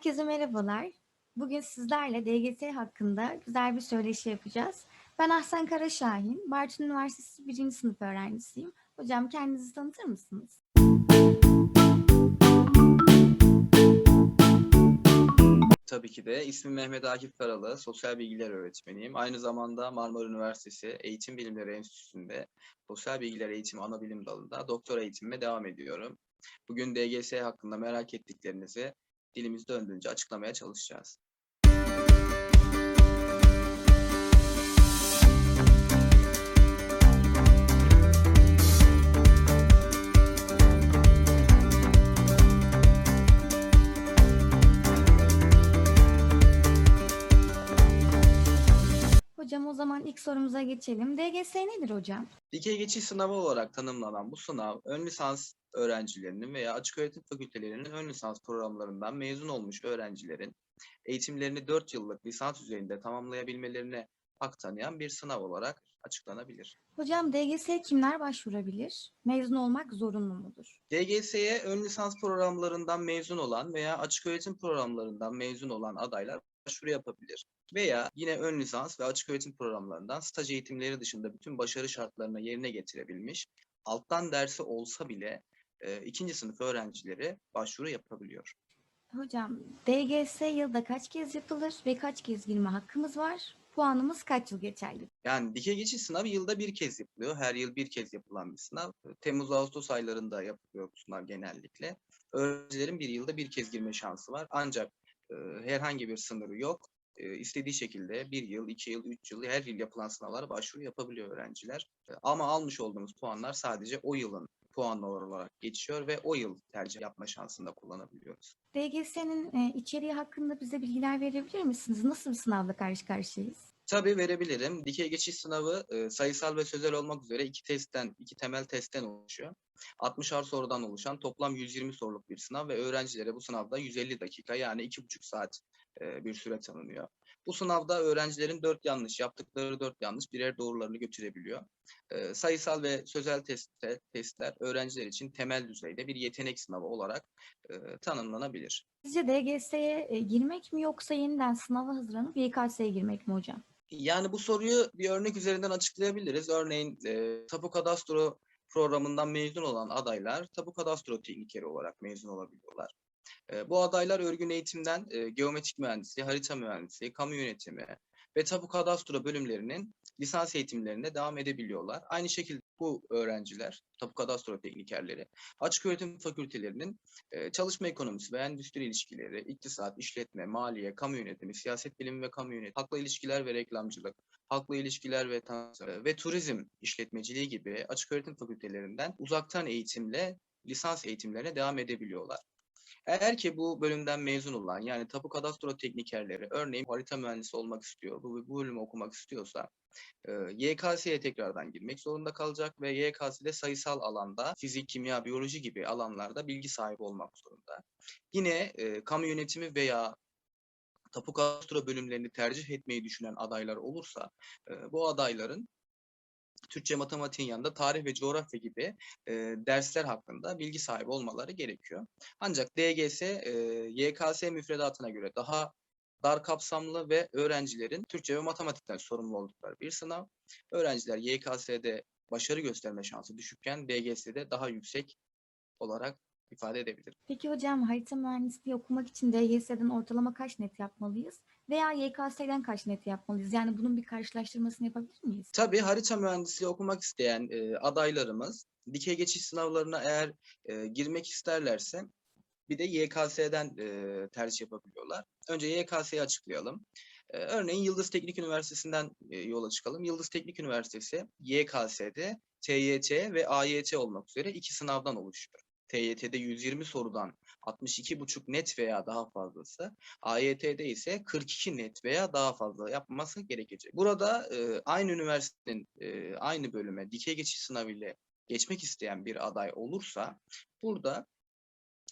Herkese merhabalar. Bugün sizlerle DGS hakkında güzel bir söyleşi yapacağız. Ben Ahsen Karaşahin, Bartın Üniversitesi 1. sınıf öğrencisiyim. Hocam kendinizi tanıtır mısınız? Tabii ki de. İsmim Mehmet Akif Karalı, sosyal bilgiler öğretmeniyim. Aynı zamanda Marmara Üniversitesi Eğitim Bilimleri Enstitüsü'nde sosyal bilgiler eğitimi ana bilim dalında doktora eğitimime devam ediyorum. Bugün DGS hakkında merak ettiklerinizi dilimiz döndüğünce açıklamaya çalışacağız. Hocam o zaman ilk sorumuza geçelim. DGS nedir hocam? Dikey geçiş sınavı olarak tanımlanan bu sınav, ön lisans öğrencilerinin veya açık öğretim fakültelerinin ön lisans programlarından mezun olmuş öğrencilerin eğitimlerini 4 yıllık lisans düzeyinde tamamlayabilmelerine hak tanıyan bir sınav olarak açıklanabilir. Hocam DGS'ye kimler başvurabilir? Mezun olmak zorunlu mudur? DGS'ye ön lisans programlarından mezun olan veya açık öğretim programlarından mezun olan adaylar başvuru yapabilir. Veya yine ön lisans ve açık öğretim programlarından staj eğitimleri dışında bütün başarı şartlarını yerine getirebilmiş, alttan dersi olsa bile e, ikinci sınıf öğrencileri başvuru yapabiliyor. Hocam DGS yılda kaç kez yapılır ve kaç kez girme hakkımız var? Puanımız kaç yıl geçerli? Yani dikey geçiş sınavı yılda bir kez yapılıyor. Her yıl bir kez yapılan bir sınav. Temmuz-Ağustos aylarında yapılıyor bu sınav genellikle. Öğrencilerin bir yılda bir kez girme şansı var. Ancak herhangi bir sınırı yok. E, istediği şekilde bir yıl, iki yıl, üç yıl, her yıl yapılan sınavlara başvuru yapabiliyor öğrenciler. E, ama almış olduğumuz puanlar sadece o yılın puanları olarak geçiyor ve o yıl tercih yapma şansında kullanabiliyoruz. DGS'nin e, içeriği hakkında bize bilgiler verebilir misiniz? Nasıl bir sınavla karşı karşıyayız? Tabii verebilirim. Dikey geçiş sınavı e, sayısal ve sözel olmak üzere iki testten, iki temel testten oluşuyor. 60'ar sorudan oluşan toplam 120 soruluk bir sınav ve öğrencilere bu sınavda 150 dakika yani 2,5 saat e, bir süre tanınıyor. Bu sınavda öğrencilerin 4 yanlış, yaptıkları 4 yanlış birer doğrularını götürebiliyor. E, sayısal ve sözel test, testler öğrenciler için temel düzeyde bir yetenek sınavı olarak tanımlanabilir. Sizce DGS'ye girmek mi yoksa yeniden sınava hazırlanıp YKS'ye girmek mi hocam? Yani bu soruyu bir örnek üzerinden açıklayabiliriz. Örneğin e, Tapu Kadastro programından mezun olan adaylar Tapu Kadastro teknikeri olarak mezun olabiliyorlar. E, bu adaylar örgün eğitimden e, geometrik mühendisliği, harita mühendisliği, kamu yönetimi ve Tapu Kadastro bölümlerinin lisans eğitimlerine devam edebiliyorlar. Aynı şekilde bu öğrenciler, Tapu Kadastro teknikerleri, açık öğretim fakültelerinin e, çalışma ekonomisi ve endüstri ilişkileri, iktisat, işletme, maliye, kamu yönetimi, siyaset bilimi ve kamu yönetimi, halkla ilişkiler ve reklamcılık, halkla ilişkiler ve ve turizm işletmeciliği gibi açık öğretim fakültelerinden uzaktan eğitimle lisans eğitimlerine devam edebiliyorlar. Eğer ki bu bölümden mezun olan yani tapu kadastro teknikerleri örneğin harita mühendisi olmak istiyor, bu, bu bölümü okumak istiyorsa e, YKS'ye tekrardan girmek zorunda kalacak ve YKS'de sayısal alanda fizik, kimya, biyoloji gibi alanlarda bilgi sahibi olmak zorunda. Yine e, kamu yönetimi veya tapu kadastro bölümlerini tercih etmeyi düşünen adaylar olursa e, bu adayların Türkçe matematiğin yanında tarih ve coğrafya gibi e, dersler hakkında bilgi sahibi olmaları gerekiyor. Ancak DGS e, YKS müfredatına göre daha dar kapsamlı ve öğrencilerin Türkçe ve matematikten sorumlu oldukları bir sınav. Öğrenciler YKS'de başarı gösterme şansı düşükken DGS'de daha yüksek olarak ifade edebilirim. Peki hocam harita mühendisliği okumak için DGS'den ortalama kaç net yapmalıyız? Veya YKS'den kaç net yapmalıyız? Yani bunun bir karşılaştırmasını yapabilir miyiz? Tabii harita mühendisliği okumak isteyen e, adaylarımız dikey geçiş sınavlarına eğer e, girmek isterlerse bir de YKS'den e, tercih yapabiliyorlar. Önce YKS'yi açıklayalım. E, örneğin Yıldız Teknik Üniversitesi'nden e, yola çıkalım. Yıldız Teknik Üniversitesi YKS'de TYT ve AYT olmak üzere iki sınavdan oluşuyor. TYT'de 120 sorudan 62,5 net veya daha fazlası, AYT'de ise 42 net veya daha fazla yapması gerekecek. Burada e, aynı üniversitenin e, aynı bölüme dikey geçiş sınavı ile geçmek isteyen bir aday olursa burada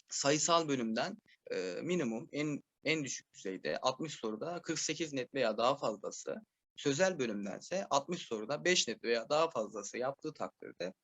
sayısal bölümden e, minimum en en düşük düzeyde 60 soruda 48 net veya daha fazlası, sözel bölümdense 60 soruda 5 net veya daha fazlası yaptığı takdirde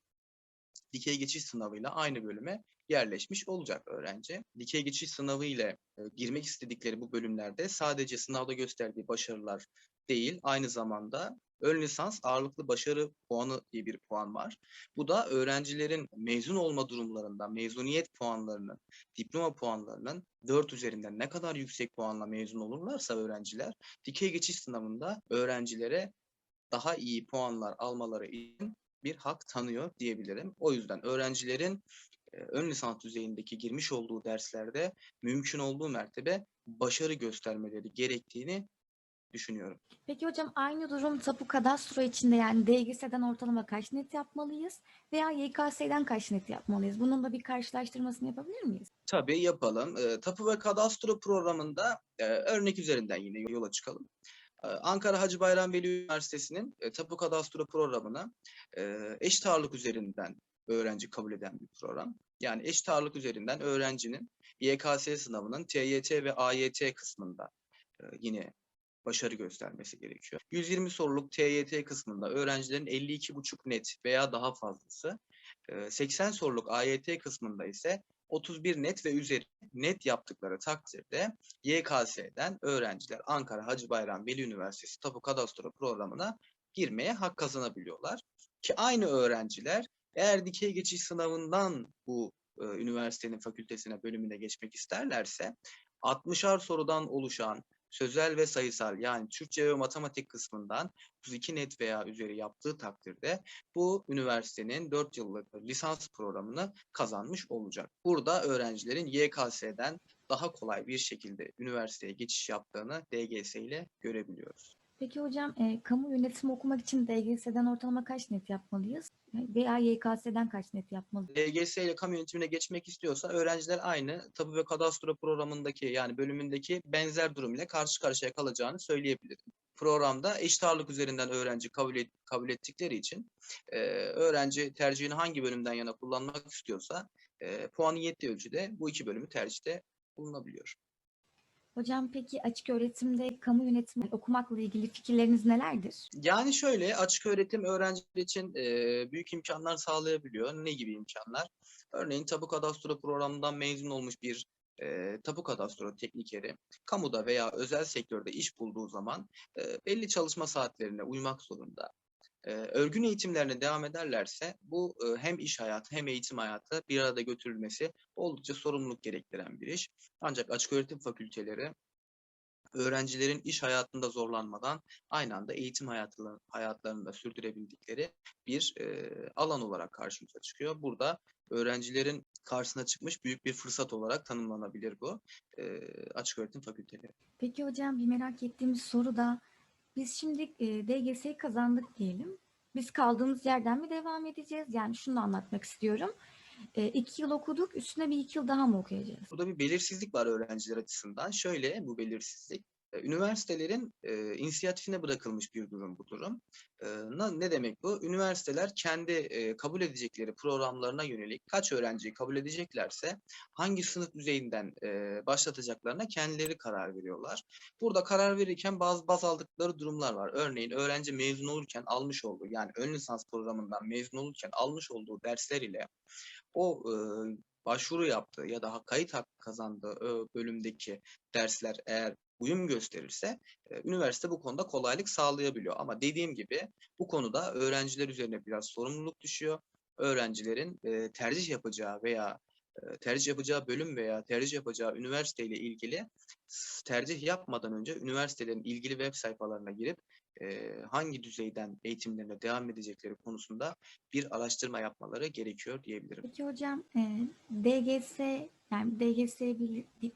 dikey geçiş sınavıyla aynı bölüme yerleşmiş olacak öğrenci. Dikey geçiş sınavı ile girmek istedikleri bu bölümlerde sadece sınavda gösterdiği başarılar değil, aynı zamanda ön lisans ağırlıklı başarı puanı diye bir puan var. Bu da öğrencilerin mezun olma durumlarında mezuniyet puanlarının, diploma puanlarının 4 üzerinden ne kadar yüksek puanla mezun olurlarsa öğrenciler dikey geçiş sınavında öğrencilere daha iyi puanlar almaları için bir hak tanıyor diyebilirim. O yüzden öğrencilerin e, ön lisans düzeyindeki girmiş olduğu derslerde mümkün olduğu mertebe başarı göstermeleri gerektiğini düşünüyorum. Peki hocam aynı durum tapu kadastro içinde yani DGS'den ortalama kaç net yapmalıyız veya YKS'den kaç net yapmalıyız? Bunun da bir karşılaştırmasını yapabilir miyiz? Tabii yapalım. E, Tapu ve Kadastro programında e, örnek üzerinden yine yola çıkalım. E, Ankara Hacı Bayram Veli Üniversitesi'nin e, Tapu Kadastro programına e, eşit ağırlık üzerinden öğrenci kabul eden bir program. Yani eşit ağırlık üzerinden öğrencinin YKS sınavının TYT ve AYT kısmında e, yine başarı göstermesi gerekiyor. 120 soruluk TYT kısmında öğrencilerin 52,5 net veya daha fazlası, e, 80 soruluk AYT kısmında ise 31 net ve üzeri net yaptıkları takdirde YKS'den öğrenciler Ankara Hacı Bayram Veli Üniversitesi Tapu Kadastro programına girmeye hak kazanabiliyorlar. Ki aynı öğrenciler eğer dikey geçiş sınavından bu e, üniversitenin fakültesine, bölümüne geçmek isterlerse 60'ar sorudan oluşan sözel ve sayısal yani Türkçe ve matematik kısmından 32 net veya üzeri yaptığı takdirde bu üniversitenin 4 yıllık lisans programını kazanmış olacak. Burada öğrencilerin YKS'den daha kolay bir şekilde üniversiteye geçiş yaptığını DGS ile görebiliyoruz. Peki hocam e, kamu yönetimi okumak için DGS'den ortalama kaç net yapmalıyız? Veya YKS'den kaç net yapmalıyız? DGS ile kamu yönetimine geçmek istiyorsa öğrenciler aynı tapu ve kadastro programındaki yani bölümündeki benzer durum ile karşı karşıya kalacağını söyleyebilirim. Programda eşit ağırlık üzerinden öğrenci kabul, et, kabul ettikleri için e, öğrenci tercihini hangi bölümden yana kullanmak istiyorsa e, puanı yettiği ölçüde bu iki bölümü tercihte bulunabiliyor. Hocam peki açık öğretimde kamu yönetimi okumakla ilgili fikirleriniz nelerdir? Yani şöyle açık öğretim öğrenciler için e, büyük imkanlar sağlayabiliyor. Ne gibi imkanlar? Örneğin tapu kadastro programından mezun olmuş bir e, tapu kadastro teknikeri kamuda veya özel sektörde iş bulduğu zaman e, belli çalışma saatlerine uymak zorunda. Örgün eğitimlerine devam ederlerse bu hem iş hayatı hem eğitim hayatı bir arada götürülmesi oldukça sorumluluk gerektiren bir iş. Ancak açık öğretim fakülteleri öğrencilerin iş hayatında zorlanmadan aynı anda eğitim hayatlarını, hayatlarını sürdürebildikleri bir alan olarak karşımıza çıkıyor. Burada öğrencilerin karşısına çıkmış büyük bir fırsat olarak tanımlanabilir bu açık öğretim fakülteleri. Peki hocam bir merak ettiğimiz soru da biz şimdi e, DGS'yi kazandık diyelim. Biz kaldığımız yerden mi devam edeceğiz? Yani şunu anlatmak istiyorum. E, iki yıl okuduk, üstüne bir iki yıl daha mı okuyacağız? Burada bir belirsizlik var öğrenciler açısından. Şöyle bu belirsizlik. E, Üniversitelerin e, inisiyatifine bırakılmış bir durum bu durum. E, ne demek bu? Üniversiteler kendi e, kabul edecekleri programlarına yönelik kaç öğrenciyi kabul edeceklerse hangi sınıf düzeyinden e, başlatacaklarına kendileri karar veriyorlar. Burada karar verirken bazı baz aldıkları durumlar var. Örneğin öğrenci mezun olurken almış olduğu yani ön lisans programından mezun olurken almış olduğu dersler ile o e, başvuru yaptığı ya da kayıt hakkı kazandığı bölümdeki dersler eğer uyum gösterirse e, üniversite bu konuda kolaylık sağlayabiliyor. Ama dediğim gibi bu konuda öğrenciler üzerine biraz sorumluluk düşüyor. Öğrencilerin e, tercih yapacağı veya tercih yapacağı bölüm veya tercih yapacağı üniversite ile ilgili tercih yapmadan önce üniversitelerin ilgili web sayfalarına girip e, hangi düzeyden eğitimlerine devam edecekleri konusunda bir araştırma yapmaları gerekiyor diyebilirim. Peki hocam e, DGS yani DGS,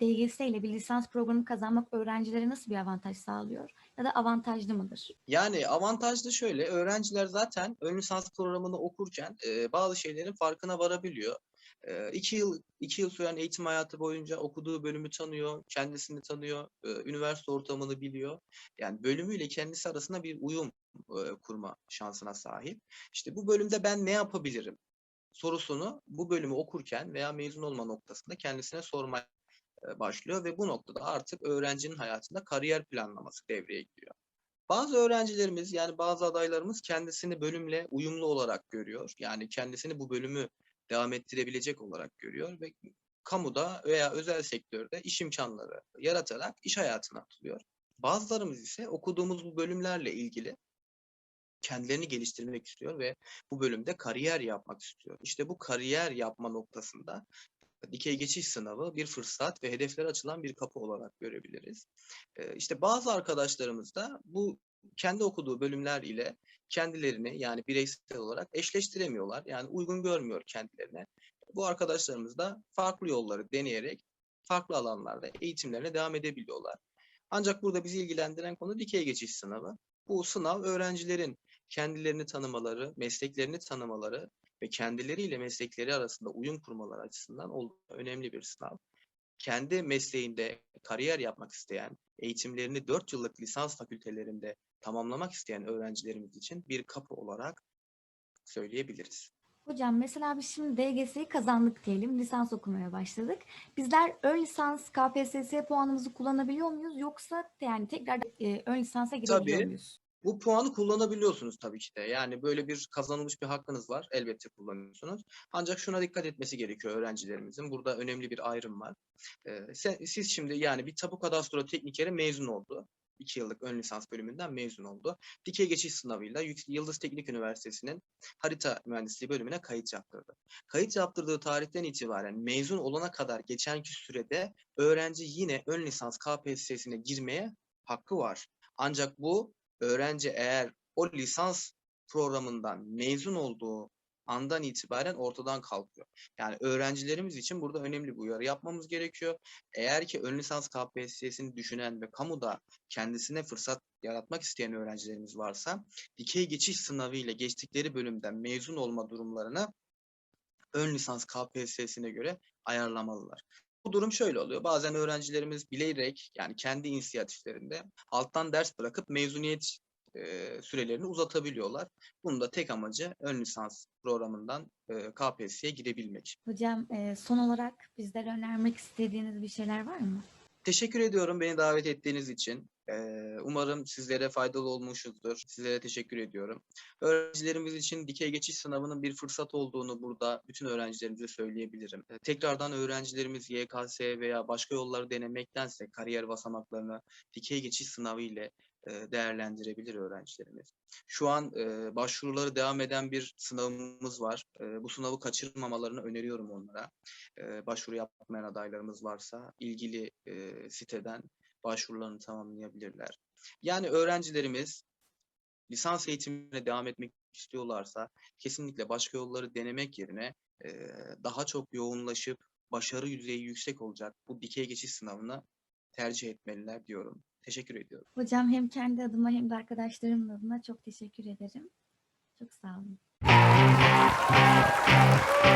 DGS ile bir lisans programı kazanmak öğrencilere nasıl bir avantaj sağlıyor? Ya da avantajlı mıdır? Yani avantajlı şöyle, öğrenciler zaten ön lisans programını okurken e, bazı şeylerin farkına varabiliyor. E, iki yıl iki yıl süren eğitim hayatı boyunca okuduğu bölümü tanıyor, kendisini tanıyor, üniversite ortamını biliyor. Yani bölümüyle kendisi arasında bir uyum kurma şansına sahip. İşte bu bölümde ben ne yapabilirim sorusunu bu bölümü okurken veya mezun olma noktasında kendisine sormaya başlıyor ve bu noktada artık öğrencinin hayatında kariyer planlaması devreye giriyor. Bazı öğrencilerimiz yani bazı adaylarımız kendisini bölümle uyumlu olarak görüyor. Yani kendisini bu bölümü devam ettirebilecek olarak görüyor ve kamuda veya özel sektörde iş imkanları yaratarak iş hayatına atılıyor. Bazılarımız ise okuduğumuz bu bölümlerle ilgili kendilerini geliştirmek istiyor ve bu bölümde kariyer yapmak istiyor. İşte bu kariyer yapma noktasında dikey geçiş sınavı bir fırsat ve hedeflere açılan bir kapı olarak görebiliriz. Ee, İşte bazı arkadaşlarımız da bu kendi okuduğu bölümler ile kendilerini yani bireysel olarak eşleştiremiyorlar. Yani uygun görmüyor kendilerine. Bu arkadaşlarımız da farklı yolları deneyerek farklı alanlarda eğitimlerine devam edebiliyorlar. Ancak burada bizi ilgilendiren konu dikey geçiş sınavı. Bu sınav öğrencilerin kendilerini tanımaları, mesleklerini tanımaları ve kendileriyle meslekleri arasında uyum kurmaları açısından önemli bir sınav. Kendi mesleğinde kariyer yapmak isteyen, eğitimlerini 4 yıllık lisans fakültelerinde tamamlamak isteyen öğrencilerimiz için bir kapı olarak söyleyebiliriz. Hocam mesela biz şimdi DGS'yi kazandık diyelim, lisans okumaya başladık. Bizler ön lisans KPSS puanımızı kullanabiliyor muyuz yoksa yani tekrar e, ön lisansa girebiliyor Tabii. muyuz? Bu puanı kullanabiliyorsunuz tabii ki de. Yani böyle bir kazanılmış bir hakkınız var. Elbette kullanıyorsunuz. Ancak şuna dikkat etmesi gerekiyor öğrencilerimizin. Burada önemli bir ayrım var. Ee, sen- siz şimdi yani bir tapu kadastro teknikeri mezun oldu. 2 yıllık ön lisans bölümünden mezun oldu. Dikey geçiş sınavıyla Yıldız Teknik Üniversitesi'nin harita mühendisliği bölümüne kayıt yaptırdı. Kayıt yaptırdığı tarihten itibaren mezun olana kadar geçenki sürede öğrenci yine ön lisans KPSS'ine girmeye hakkı var. Ancak bu öğrenci eğer o lisans programından mezun olduğu andan itibaren ortadan kalkıyor. Yani öğrencilerimiz için burada önemli bir uyarı yapmamız gerekiyor. Eğer ki ön lisans KPSS'ini düşünen ve kamuda kendisine fırsat yaratmak isteyen öğrencilerimiz varsa dikey geçiş sınavı ile geçtikleri bölümden mezun olma durumlarını ön lisans KPSS'ine göre ayarlamalılar. Bu durum şöyle oluyor. Bazen öğrencilerimiz bilerek yani kendi inisiyatiflerinde alttan ders bırakıp mezuniyet e, sürelerini uzatabiliyorlar. Bunun da tek amacı ön lisans programından e, KPSS'ye girebilmek. Hocam e, son olarak bizlere önermek istediğiniz bir şeyler var mı? Teşekkür ediyorum beni davet ettiğiniz için. Umarım sizlere faydalı olmuşuzdur. Sizlere teşekkür ediyorum. Öğrencilerimiz için dikey geçiş sınavının bir fırsat olduğunu burada bütün öğrencilerimize söyleyebilirim. Tekrardan öğrencilerimiz YKS veya başka yolları denemektense kariyer basamaklarını dikey geçiş sınavı ile değerlendirebilir öğrencilerimiz. Şu an başvuruları devam eden bir sınavımız var. Bu sınavı kaçırmamalarını öneriyorum onlara e, başvuru yapmayan adaylarımız varsa ilgili siteden başvurularını tamamlayabilirler. Yani öğrencilerimiz lisans eğitimine devam etmek istiyorlarsa kesinlikle başka yolları denemek yerine e, daha çok yoğunlaşıp başarı yüzeyi yüksek olacak bu dikey geçiş sınavını tercih etmeliler diyorum. Teşekkür ediyorum. Hocam hem kendi adıma hem de arkadaşlarımın adına çok teşekkür ederim. Çok sağ olun.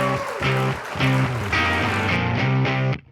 Thank you.